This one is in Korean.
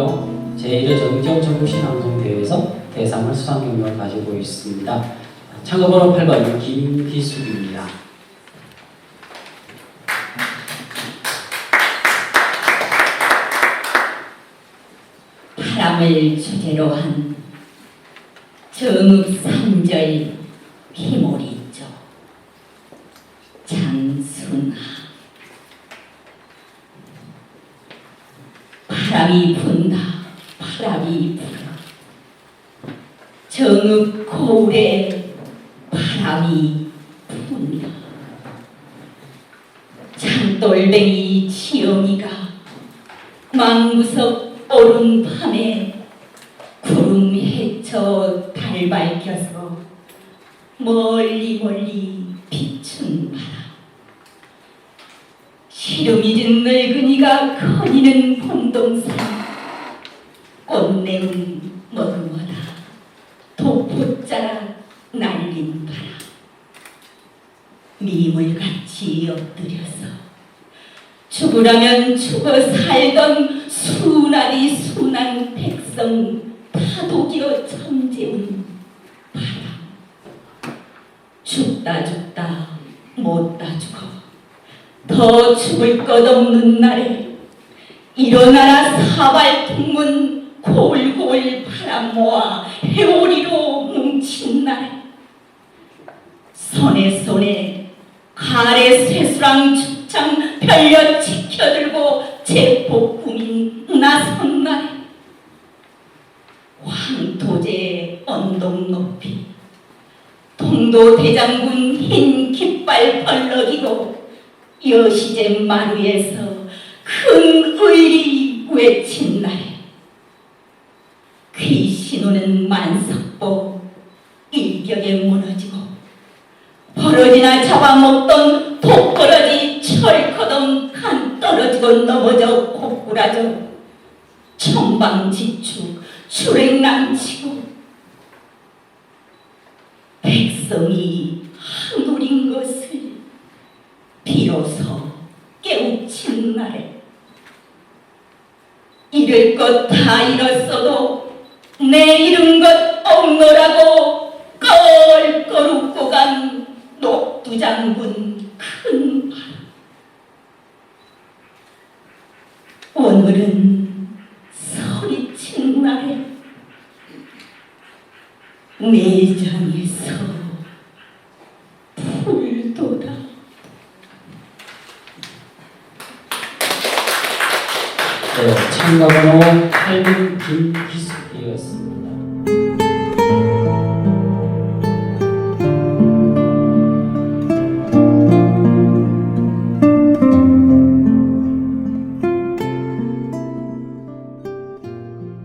경 제1회 전경 전국신앙송대회에서 대상을 수상 경력을 가지고 있습니다. 창업번호 8번 김기숙입니다. 바람을 주제로 한 정읍산절 피몰이 죠 장순하 바람이 분다. 바람이 불어 정읍 고을에 바람이 분다. 장돌뱅이 지영이가 망구석 오른 밤에 구름 헤쳐 달 밝혀서 멀리 멀리 비춘 바람 늙은이가 거니는 본동산 꽃냄 머금어다. 독포자락 날린 바람. 미물같이 엎드려서 죽으라면 죽어 살던 순하디 순한 백성 다독여 천재운 바람. 죽다 죽다 못다 죽어 더 죽을 것 없는 날에 일어나라 사발 통문 골골 바람 모아 해오리로 뭉친 날에 손에 손에 가래 쇠수랑 축창 별려 지켜들고 제복궁인 나선 날에 황토제 언덕 높이 동도 대장군 흰 깃발 벌러기고 여시제 마루에서 큰 의리 외친 날에 귀신오는 만석보 일격에 무너지고 버러지나 잡아먹던 독버러지 철커덩 간 떨어지고 넘어져 고꾸라져 천방지축 출행난치고 백성이 한둘인 것을 비로소 깨우친 날에 잃을 것다 잃었어도 내 잃은 것 없노라고 껄껄 웃고 간 녹두장군 큰 오늘은 소리친 날에 매장에서 불도다 네, 참가번호 8번 김기숙이었습니다.